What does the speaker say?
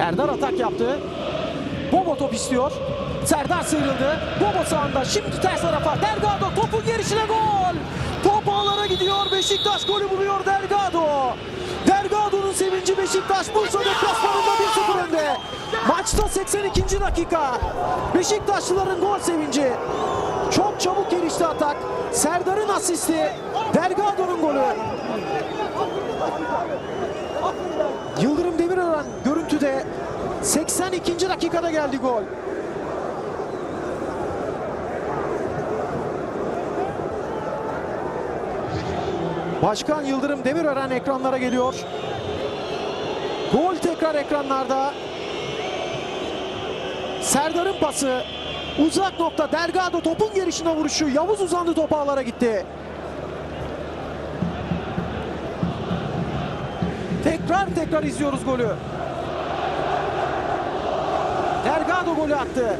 Serdar atak yaptı. Bobo top istiyor. Serdar sıyrıldı. Bobo sağında. Şimdi ters tarafa. Delgado topun gelişine gol. Top ağlara gidiyor. Beşiktaş golü buluyor Delgado. Delgado'nun sevinci Beşiktaş Bursa deplasmanında 1-0 önde. Maçta 82. dakika. Beşiktaşlıların gol sevinci. Çok çabuk gelişti atak. Serdar'ın asisti. Delgado'nun golü. Yıldırım Demirören görüntüde 82. dakikada geldi gol. Başkan Yıldırım Demirören ekranlara geliyor. Gol tekrar ekranlarda. Serdar'ın pası. Uzak nokta Delgado topun gelişine vuruşu. Yavuz uzandı top ağlara gitti. Tekrar tekrar izliyoruz golü. Delgado golü attı.